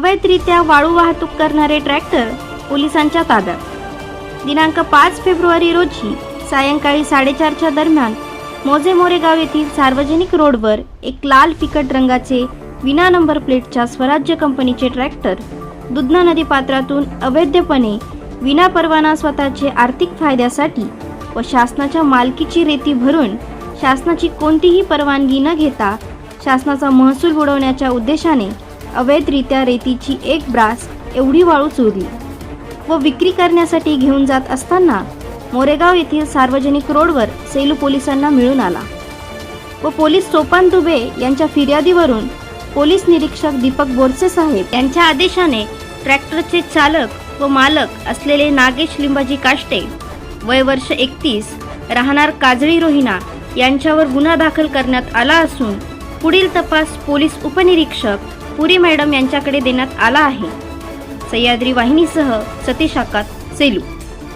अवैधरित्या वाळू वाहतूक करणारे ट्रॅक्टर पोलिसांच्या ताब्यात. दिनांक पाच फेब्रुवारी रोजी सायंकाळी साडेचारच्या दरम्यान मोजे मोरेगाव येथील सार्वजनिक रोडवर एक लाल फिकट रंगाचे विना नंबर प्लेटच्या स्वराज्य कंपनीचे ट्रॅक्टर दुधना नदी पात्रातून अवैधपणे विना परवाना स्वतःचे आर्थिक फायद्यासाठी व शासनाच्या मालकीची रेती भरून शासनाची कोणतीही परवानगी न घेता शासनाचा महसूल बुडवण्याच्या उद्देशाने अवैधरित्या रेतीची एक ब्रास एवढी वाळू चोरली व विक्री करण्यासाठी घेऊन जात असताना मोरेगाव येथील सार्वजनिक रोडवर सेलू पोलिसांना मिळून आला व पोलीस सोपान दुबे यांच्या फिर्यादीवरून पोलीस निरीक्षक दीपक बोरसे साहेब यांच्या आदेशाने ट्रॅक्टरचे चालक व मालक असलेले नागेश लिंबाजी काष्टे वय वर्ष एकतीस राहणार काजळी रोहिणा यांच्यावर गुन्हा दाखल करण्यात आला असून पुढील तपास पोलीस उपनिरीक्षक पुरी मॅडम यांच्याकडे देण्यात आला आहे. सह्याद्री वाहिनीसह सतीश आकात सेलू.